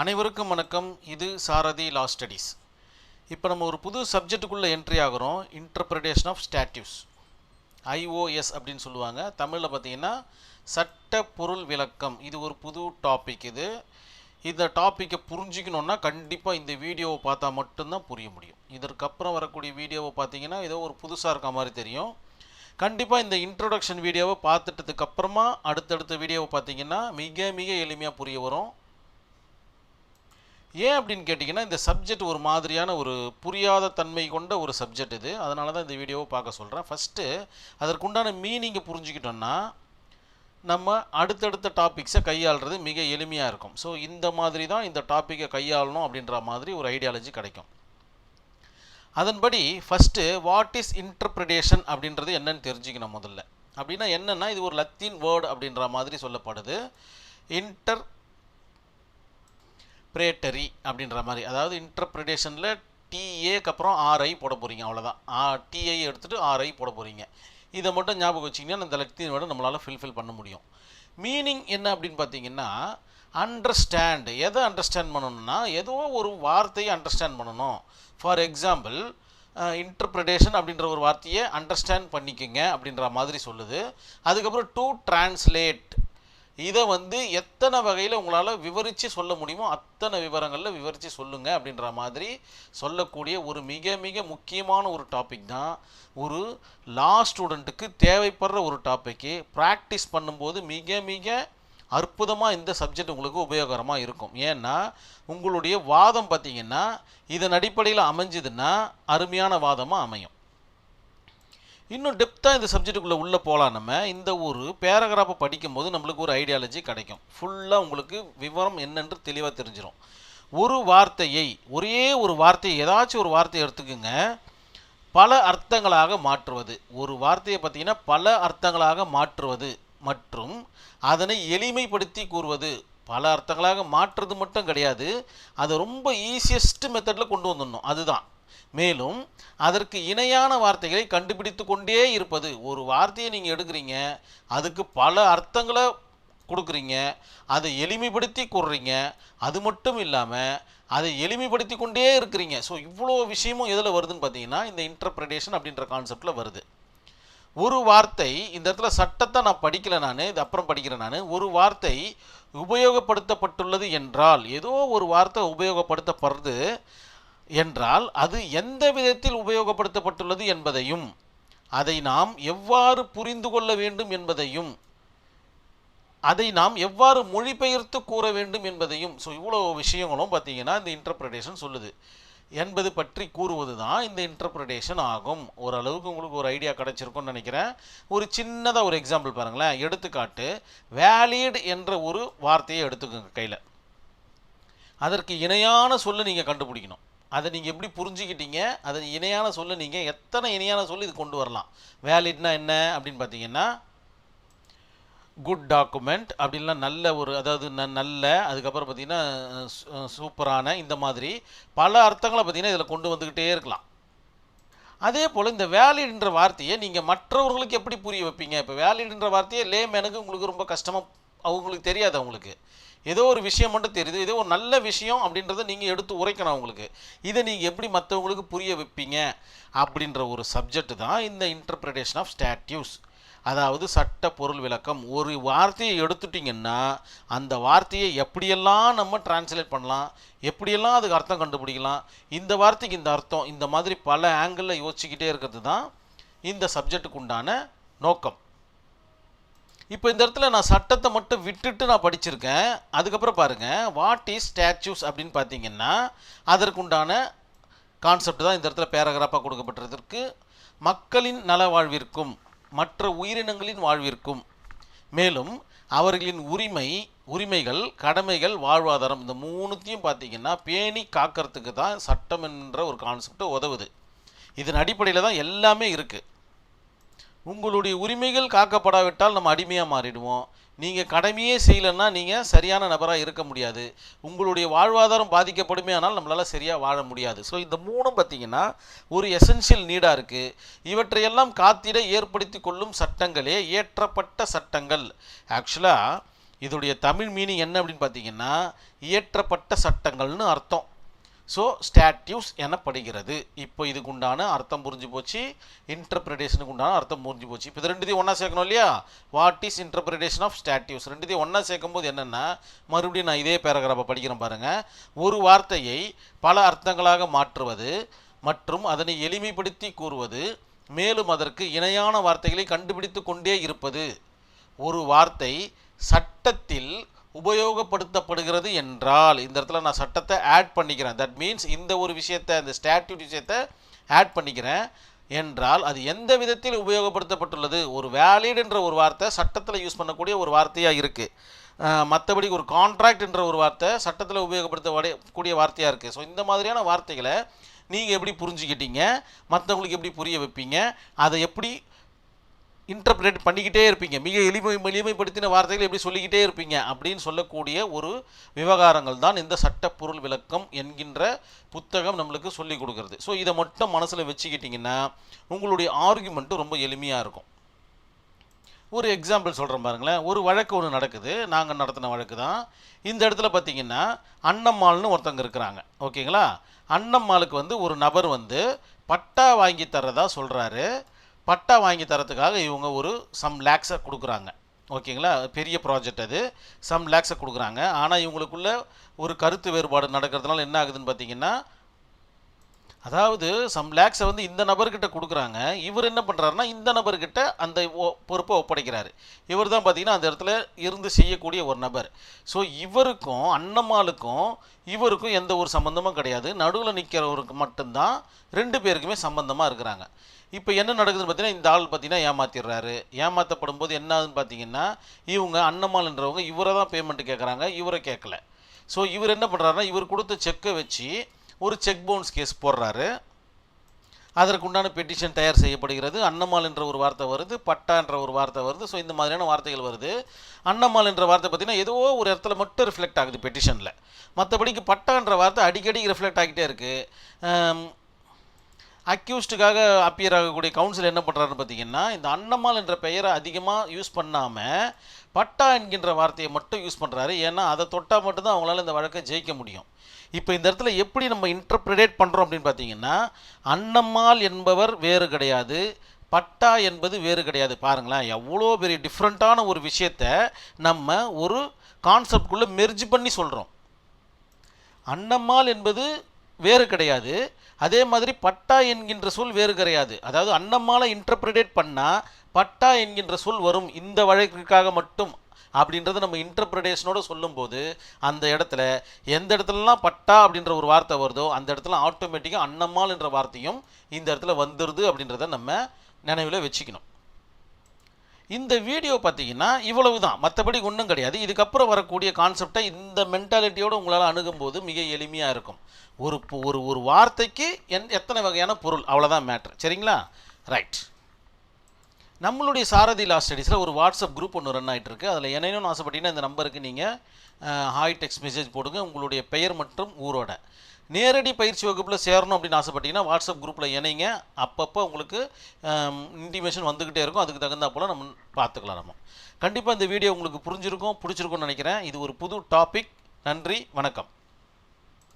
அனைவருக்கும் வணக்கம். இது சாரதி லா ஸ்டடீஸ் இப்போ நம்ம ஒரு புது சப்ஜெக்ட்டுக்குள்ளே என்ட்ரி ஆகிறோம். இன்டர்பிரிட்டேஷன் ஆஃப் ஸ்டாட்யூஸ் ஐஓஎஸ் அப்படின்னு சொல்லுவாங்க. தமிழில் பார்த்தீங்கன்னா சட்ட பொருள் விளக்கம். இது ஒரு புது டாபிக் இது. இந்த டாப்பிக்கை புரிஞ்சிக்கணுன்னா கண்டிப்பாக இந்த வீடியோவை பார்த்தா மட்டும்தான் புரிய முடியும். இதற்கப்புறம் வரக்கூடிய வீடியோவை பார்த்தீங்கன்னா ஏதோ ஒரு புதுசாக இருக்க மாதிரி தெரியும். கண்டிப்பாக இந்த இன்ட்ரொடக்ஷன் வீடியோவை பார்த்துட்டதுக்கப்புறமா அடுத்தடுத்த வீடியோவை பார்த்தீங்கன்னா மிக மிக எளிமையாக புரிய வரும். ஏன் அப்படின்னு கேட்டிங்கன்னா இந்த சப்ஜெக்ட் ஒரு மாதிரியான ஒரு புரியாத தன்மை கொண்ட ஒரு சப்ஜெக்ட் இது. அதனால தான் இந்த வீடியோவை பார்க்க சொல்கிறேன் ஃபஸ்ட்டு அதற்குண்டான மீனிங்கை புரிஞ்சுக்கிட்டோன்னா நம்ம அடுத்தடுத்த டாபிக்ஸை கையாளுறது மிக எளிமையாக இருக்கும். ஸோ இந்த மாதிரி தான் இந்த டாப்பிக்கை கையாளணும் அப்படின்ற மாதிரி ஒரு ஐடியாலஜி கிடைக்கும். அதன்படி ஃபஸ்ட்டு வாட் இஸ் இன்டர்பிரிடேஷன் அப்படின்றது என்னன்னு தெரிஞ்சுக்கணும் முதல்ல. அப்படின்னா என்னென்னா இது ஒரு லத்தீன் வேர்டு அப்படின்ற மாதிரி சொல்லப்படுது. இன்டர் பிரேட்டரி அப்படின்ற மாதிரி. அதாவது இன்டர்பிரிட்டேஷனில் டிஏக்கு அப்புறம் ஆர்ஐ போட போகிறீங்க அவ்வளோதான் டிஐ எடுத்துகிட்டு ஆர்ஐ போட போகிறீங்க இதை மட்டும் ஞாபகம் வச்சிங்கன்னா இந்த லத்தீன் வேர்டை நம்மளால் ஃபில்ஃபில் பண்ண முடியும். மீனிங் என்ன அப்படின்னு பார்த்தீங்கன்னா அண்டர்ஸ்டாண்ட் எதை அண்டர்ஸ்டாண்ட் பண்ணணும்னா ஏதோ ஒரு வார்த்தையை அண்டர்ஸ்டாண்ட் பண்ணணும். ஃபார் எக்ஸாம்பிள் இன்டர்பிரிட்டேஷன் அப்படின்ற ஒரு வார்த்தையை அண்டர்ஸ்டாண்ட் பண்ணிக்கோங்க அப்படின்ற மாதிரி சொல்லுது. அதுக்கப்புறம் டு டிரான்ஸ்லேட் இதை வந்து எத்தனை வகையில் உங்களால் விவரித்து சொல்ல முடியுமோ அத்தனை விவரங்களில் விவரித்து சொல்லுங்கள் அப்படின்ற மாதிரி சொல்லக்கூடிய ஒரு மிக மிக முக்கியமான ஒரு டாபிக் தான். ஒரு லா ஸ்டூடெண்ட்டுக்கு தேவைப்படுற ஒரு டாப்பிக்கு ப்ராக்டிஸ் பண்ணும்போது மிக மிக அற்புதமாக இந்த சப்ஜெக்ட் உங்களுக்கு உபயோகரமாக இருக்கும். ஏன்னா உங்களுடைய வாதம் பார்த்தீங்கன்னா இதன் அடிப்படையில் அமைஞ்சதுன்னா அருமையான வாதமாக அமையும். இன்னும் டெப்த்தாக இந்த சப்ஜெக்ட்டுக்குள்ளே உள்ளே போகலாம் நம்ம. இந்த ஒரு பேராகிராஃபை படிக்கும்போது நம்மளுக்கு ஒரு ஐடியாலஜி கிடைக்கும். ஃபுல்லாக உங்களுக்கு விவரம் என்னென்று தெளிவாக தெரிஞ்சிடும் ஒரு வார்த்தையை ஒரே ஒரு வார்த்தையை ஏதாச்சும் ஒரு வார்த்தையை எடுத்துக்கோங்க. பல அர்த்தங்களாக மாற்றுவது. ஒரு வார்த்தையை பார்த்தீங்கன்னா பல அர்த்தங்களாக மாற்றுவது மற்றும் அதனை எளிமைப்படுத்தி கூறுவது. பல அர்த்தங்களாக மாற்றுறது மட்டும் கிடையாது. அதை ரொம்ப ஈஸியஸ்ட் மெத்தடில் கொண்டு வந்துடணும். அதுதான். மேலும் அதற்கு இணையான வார்த்தைகளை கண்டுபிடித்து கொண்டே இருப்பது. ஒரு வார்த்தையை நீங்கள் எடுக்கிறீங்க அதுக்கு பல அர்த்தங்களை கொடுக்குறீங்க அதை எளிமைப்படுத்தி கூறுறீங்க அது மட்டும் இல்லாமல் அதை எளிமைப்படுத்தி கொண்டே இருக்கிறீங்க. ஸோ இவ்வளோ விஷயமும் எதில் வருதுன்னு பார்த்தீங்கன்னா இந்த இன்டர்பிரிட்டேஷன் அப்படின்ற கான்செப்டில் வருது. ஒரு வார்த்தை இந்த இடத்துல சட்டத்தை நான் படிக்கலை நான் இது அப்புறம் படிக்கிறேன் நான். ஒரு வார்த்தை உபயோகப்படுத்தப்பட்டுள்ளது என்றால் ஏதோ ஒரு வார்த்தை உபயோகப்படுத்தப்படுறது என்றால் அது எந்த விதத்தில் உபயோகப்படுத்தப்பட்டுள்ளது என்பதையும் அதை நாம் எவ்வாறு புரிந்து கொள்ள வேண்டும் என்பதையும் அதை நாம் எவ்வாறு மொழிபெயர்த்து கூற வேண்டும் என்பதையும் ஸோ இவ்வளோ விஷயங்களும் பார்த்தீங்கன்னா இந்த இன்டர்பிரிட்டேஷன் சொல்லுது. என்பது பற்றி கூறுவது தான் இந்த இன்டர்பிரிட்டேஷன் ஆகும். ஓரளவுக்கு உங்களுக்கு ஒரு ஐடியா கிடச்சிருக்கும்னு நினைக்கிறேன். ஒரு சின்னதாக ஒரு எக்ஸாம்பிள் பாருங்களேன். எடுத்துக்காட்டு வேலிட் என்ற ஒரு வார்த்தையை எடுத்துக்கோங்க கையில். அதற்கு இணையான சொல்லை நீங்கள் கண்டுபிடிக்கணும். அதை நீங்கள் எப்படி புரிஞ்சுக்கிட்டீங்க? அதை இணையான சொல்ல நீங்கள் எத்தனை இணையான சொல்லி இது கொண்டு வரலாம்? வேலிட்னா என்ன அப்படின்னு பார்த்தீங்கன்னா குட் டாக்குமெண்ட் அப்படின்லாம் நல்ல ஒரு அதாவது ந நல்ல அதுக்கப்புறம் பார்த்திங்கன்னா சூப்பரான இந்த மாதிரி பல அர்த்தங்களை பார்த்தீங்கன்னா இதில் கொண்டு வந்துக்கிட்டே இருக்கலாம். அதே போல் இந்த வேலிடுன்ற வார்த்தையை நீங்கள் மற்றவர்களுக்கு எப்படி புரிய வைப்பீங்க? இப்போ வேலிடுன்ற வார்த்தையை எனக்கு உங்களுக்கு ரொம்ப கஷ்டமாக அவங்களுக்கு தெரியாது அவங்களுக்கு. ஏதோ ஒரு விஷயம் மட்டும் தெரியுது ஏதோ ஒரு நல்ல விஷயம் அப்படின்றத நீங்கள் எடுத்து உரைக்கணும் அவங்களுக்கு. இதை நீங்கள் எப்படி மற்றவங்களுக்கு புரிய வைப்பீங்க அப்படின்ற ஒரு சப்ஜெக்ட் தான் இந்த இன்டர்பிரிட்டேஷன் ஆஃப் ஸ்டாட்யூஸ் அதாவது சட்ட பொருள் விளக்கம். ஒரு வார்த்தையை எடுத்துட்டிங்கன்னா அந்த வார்த்தையை எப்படியெல்லாம் நம்ம டிரான்ஸ்லேட் பண்ணலாம் எப்படியெல்லாம் அதுக்கு அர்த்தம் கண்டுபிடிக்கலாம் இந்த வார்த்தைக்கு இந்த அர்த்தம் இந்த மாதிரி பல ஆங்கிளில் யோசிச்சுக்கிட்டே இருக்கிறது தான் இந்த சப்ஜெக்ட்டுக்கு உண்டான நோக்கம். இப்போ இந்த இடத்துல நான் சட்டத்தை மட்டும் விட்டுட்டு நான் படிச்சிருக்கேன். அதுக்கப்புறம் பாருங்கள் வாட் இஸ் ஸ்டாச்சூஸ் அப்படின்னு பார்த்தீங்கன்னா அதற்குண்டான கான்செப்ட் தான் இந்த இடத்துல பேராகிராஃபாக கொடுக்கப்பட்டிருக்கு மக்களின் நல வாழ்விற்கும் மற்ற உயிரினங்களின் வாழ்விற்கும் மேலும் அவர்களின் உரிமை உரிமைகள் கடமைகள் வாழ்வாதாரம் இந்த மூணுத்தையும் பார்த்தீங்கன்னா பேணி காக்கிறதுக்கு தான் சட்டம் என்ற ஒரு கான்செப்ட் உதவுது. இதன் அடிப்படையில் தான் எல்லாமே இருக்குது உங்களுடைய உரிமைகள் காக்கப்படாவிட்டால் நம்ம அடிமையாக மாறிடுவோம். நீங்கள் கடமையே செய்யலைன்னா நீங்கள் சரியான நபராக இருக்க முடியாது. உங்களுடைய வாழ்வாதாரம் பாதிக்கப்படுமே ஆனால் நம்மளால் சரியாக வாழ முடியாது. ஸோ இந்த மூணும் பார்த்திங்கன்னா ஒரு எசென்ஷியல் நீடாக இருக்குது இவற்றையெல்லாம் காத்திட ஏற்படுத்தி கொள்ளும் சட்டங்களே இயற்றப்பட்ட சட்டங்கள். ஆக்சுவலாக இதோடைய தமிழ் மீனிங் என்ன அப்படின்னு பார்த்தீங்கன்னா இயற்றப்பட்ட சட்டங்கள்னு அர்த்தம். ஸோ ஸ்டாட்யூஸ் எனப்படுகிறது. இப்போ இதுக்கு உண்டான அர்த்தம் புரிஞ்சு போச்சு. இன்டர்பிரிட்டேஷனுக்கு உண்டான அர்த்தம் புரிஞ்சு போச்சு. இப்போ இது ரெண்டுத்தையும் ஒன்றா சேர்க்கணும் இல்லையா? What is interpretation of statutes ரெண்டுத்தையும் ஒன்றா சேர்க்கும்போது என்னென்னா மறுபடியும் நான் இதே பேராகிராஃபை படிக்கிறேன் பாருங்கள் ஒரு வார்த்தையை பல அர்த்தங்களாக மாற்றுவது மற்றும் அதனை எளிமைப்படுத்தி கூறுவது மேலும் அதற்கு இணையான வார்த்தைகளை கண்டுபிடித்து கொண்டே இருப்பது. ஒரு வார்த்தை சட்டத்தில் உபயோகப்படுத்தப்படுகிறது என்றால் இந்த இடத்துல நான் சட்டத்தை ஆட் பண்ணிக்கிறேன். தட் மீன்ஸ் இந்த ஒரு விஷயத்தை இந்த ஸ்டாட்யூட் விஷயத்தை ஆட் பண்ணிக்கிறேன் என்றால் அது எந்த விதத்தில் உபயோகப்படுத்தப்பட்டுள்ளது? ஒரு வேலிடுன்ற ஒரு வார்த்தை சட்டத்தில் யூஸ் பண்ணக்கூடிய ஒரு வார்த்தையாக இருக்குது மற்றபடி ஒரு கான்ட்ராக்ட்ன்ற ஒரு வார்த்தை சட்டத்தில் உபயோகப்படுத்த கூடிய வார்த்தையாக இருக்குது ஸோ இந்த மாதிரியான வார்த்தைகளை நீங்கள் எப்படி புரிஞ்சுக்கிட்டீங்க? மற்றவங்களுக்கு எப்படி புரிய வைப்பீங்க? அதை எப்படி இன்டர்பிரேட் பண்ணிக்கிட்டே இருப்பீங்க. மிக எளிமை எளிமைப்படுத்தின வார்த்தைகள் எப்படி சொல்லிக்கிட்டே இருப்பீங்க? அப்படின்னு சொல்லக்கூடிய ஒரு விவகாரங்கள் தான் இந்த சட்டப்பொருள் விளக்கம் என்கின்ற புத்தகம் நம்மளுக்கு சொல்லி கொடுக்குறது. ஸோ இதை மட்டும் மனசில் வச்சுக்கிட்டிங்கன்னா உங்களுடைய ஆர்குமெண்ட்டு ரொம்ப எளிமையாக இருக்கும். ஒரு எக்ஸாம்பிள் சொல்கிறேன் பாருங்களேன். ஒரு வழக்கு ஒன்று நடக்குது. நாங்கள் நடத்தின வழக்கு தான். இந்த இடத்துல பார்த்தீங்கன்னா அன்னம்மாள்னு ஒருத்தங்க இருக்கிறாங்க. ஓகேங்களா? அன்னம்மாளுக்கு வந்து ஒரு நபர் வந்து பட்டா வாங்கி தர்றதா சொல்கிறாரு பட்டா வாங்கி தரத்துக்காக இவங்க ஒரு சம் லேக்ஸை கொடுக்குறாங்க. ஓகேங்களா? பெரிய ப்ராஜெக்ட் அது. சம் லேக்ஸை கொடுக்குறாங்க. ஆனால் இவங்களுக்குள்ள ஒரு கருத்து வேறுபாடு நடக்கிறதுனால என்ன ஆகுதுன்னு பார்த்தீங்கன்னா அதாவது சம் லேக்ஸை வந்து இந்த நபர்கிட்ட கொடுக்குறாங்க. இவர் என்ன பண்ணுறாருன்னா இந்த நபர்கிட்ட அந்த ஒ- பொறுப்பை ஒப்படைக்கிறாரு. இவர் தான் பார்த்தீங்கன்னா அந்த இடத்துல இருந்து செய்யக்கூடிய ஒரு நபர். ஸோ இவருக்கும் அன்னம்மாளுக்கும் இவருக்கும் எந்த ஒரு சம்மந்தமும் கிடையாது. நடுவில் நிற்கிறவருக்கு மட்டும்தான் ரெண்டு பேருக்குமே சம்மந்தமாக இருக்கிறாங்க. இப்போ என்ன நடக்குதுன்னு பார்த்தீங்கன்னா இந்த ஆள் பார்த்தீங்கன்னா ஏமாத்திடுறாரு. ஏமாற்றப்படும் போது என்னாதுன்னு பார்த்தீங்கன்னா இவங்க அன்னம்மாள்ன்றவங்க இவரை தான் பேமெண்ட் கேட்குறாங்க இவரை கேட்கல ஸோ இவர் என்ன பண்ணுறாருன்னா இவர் கொடுத்த செக்கை வச்சு ஒரு செக் பவுன்ஸ் கேஸ் போடுறாரு. அதற்குண்டான பெட்டிஷன் தயார் செய்யப்படுகிறது. அன்னம்மாள் என்ற ஒரு வார்த்தை வருது பட்டா என்ற ஒரு வார்த்தை வருது. ஸோ இந்த மாதிரியான வார்த்தைகள் வருது. அன்னம்மாள் என்ற வார்த்தை பார்த்தீங்கன்னா ஏதோ ஒரு இடத்துல மட்டும் ரிஃப்ளெக்ட் ஆகுது பெட்டிஷனில் மற்றபடிக்கு பட்டான்ற வார்த்தை அடிக்கடி ரிஃப்ளெக்ட் ஆகிட்டே இருக்குது அக்யூஸ்டுக்காக அப்பியர் ஆகக்கூடிய கவுன்சில் என்ன பண்ணுறாருன்னு பார்த்தீங்கன்னா இந்த அன்னம்மாள் என்ற பெயரை அதிகமாக யூஸ் பண்ணாமல் பட்டா என்கின்ற வார்த்தையை மட்டும் யூஸ் பண்ணுறாரு ஏன்னா அதை தொட்டால் மட்டும்தான் அவங்களால இந்த வழக்கை ஜெயிக்க முடியும். இப்போ இந்த இடத்துல எப்படி நம்ம இன்டர்பிரேட் பண்ணுறோம் அப்படின்னு பார்த்தீங்கன்னா அன்னம்மாள் என்பவர் வேறு கிடையாது பட்டா என்பது வேறு கிடையாது. பாருங்களேன் எவ்வளோ பெரிய டிஃப்ரெண்ட்டான ஒரு விஷயத்தை நம்ம ஒரு கான்செப்ட்குள்ளே மெர்ஜ் பண்ணி சொல்கிறோம் அன்னம்மாள் என்பது வேறு கிடையாது. அதே மாதிரி பட்டா என்கின்ற சொல் வேறு கிடையாது. அதாவது அன்னம்மாளை இன்டர்பிரேட் பண்ணால் பட்டா என்கின்ற சொல் வரும். இந்த வழக்கிற்காக மட்டும் அப்படின்றத நம்ம இன்டர்பிரடேஷனோட சொல்லும்போது அந்த இடத்துல எந்த இடத்துலலாம் பட்டா அப்படின்ற ஒரு வார்த்தை வருதோ அந்த இடத்துல ஆட்டோமேட்டிக்காக அன்னம்மாள் என்ற வார்த்தையும் இந்த இடத்துல வந்துடுது அப்படின்றத நம்ம நினைவில் வச்சுக்கணும். இந்த வீடியோ பார்த்தீங்கன்னா இவ்வளவு தான் மற்றபடி ஒன்றும் கிடையாது. இதுக்கப்புறம் வரக்கூடிய கான்செப்டை இந்த மென்டாலிட்டியோடு உங்களால் அணுகும்போது மிக எளிமையாக இருக்கும். ஒரு ஒரு ஒரு வார்த்தைக்கு என் எத்தனை வகையான பொருள்? அவ்வளோதான் மேட்ரு சரிங்களா? ரைட் நம்மளுடைய சாரதி லா ஸ்டடீஸில் ஒரு வாட்ஸ்அப் குரூப் ஒன்று ரன் ஆகிட்டு இருக்கு அதில் இணையணும்னு ஆசைப்பட்டீங்கன்னா இந்த நம்பருக்கு நீங்கள் ஹாய் டெக்ஸ்ட் மெசேஜ் போடுங்க. உங்களுடைய பெயர் மற்றும் ஊரோட. நேரடி பயிற்சி வகுப்பில் சேரணும் அப்படின்னு ஆசைப்பட்டீங்கன்னா வாட்ஸ்அப் குரூப்பில் இணைங்க. அப்பப்போ உங்களுக்கு இன்டிமேஷன் வந்துக்கிட்டே இருக்கும். அதுக்கு தகுந்தா போல் நம்ம பார்த்துக்கலாம் நம்ம. கண்டிப்பாக இந்த வீடியோ உங்களுக்கு புரிஞ்சிருக்கும் பிடிச்சிருக்கும்னு நினைக்கிறேன். இது ஒரு புது டாபிக் நன்றி வணக்கம்.